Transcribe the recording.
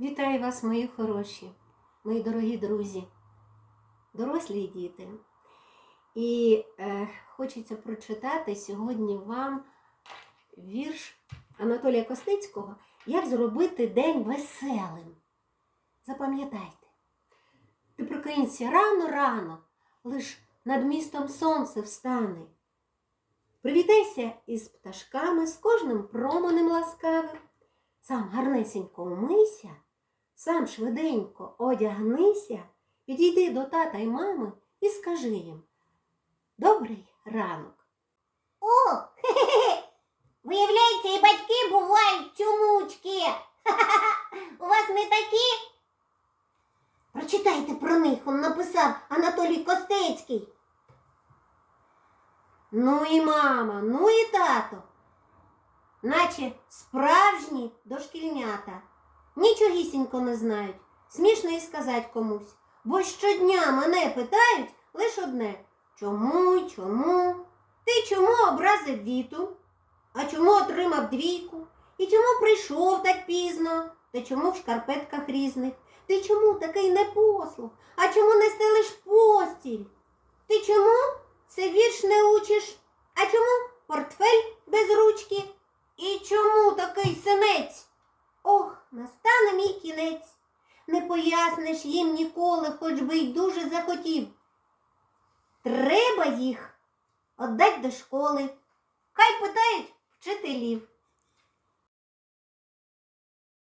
Вітаю вас, мої хороші, мої дорогі друзі, дорослі і діти. І е, хочеться прочитати сьогодні вам вірш Анатолія Костицького Як зробити день веселим. Запам'ятайте, ти прокинься рано-рано, лиш над містом сонце встане. Привітайся із пташками, з кожним променем ласкавим. Сам гарнесенько умийся, сам швиденько одягнися, підійди до тата й мами і скажи їм Добрий ранок. О, хе-хе-хе. Виявляється, і батьки бувають чумучки. Ха-ха-ха. У вас не такі? Прочитайте про них, он написав Анатолій Костецький. Ну і мама, ну і тато, наче справжні дошкільнята. Нічогісінько не знають, смішно і сказати комусь. Бо щодня мене питають лише одне чому, чому? Ти чому образив віту? А чому отримав двійку? І чому прийшов так пізно? Та чому в шкарпетках різних? Ти чому такий непослух? А чому не стелиш постіль? Ти чому це вірш не учиш? А чому портфель без ручки? І чому такий синець? Настане мій кінець. Не поясниш їм ніколи, хоч би й дуже захотів. Треба їх отдать до школи. Хай питають вчителів.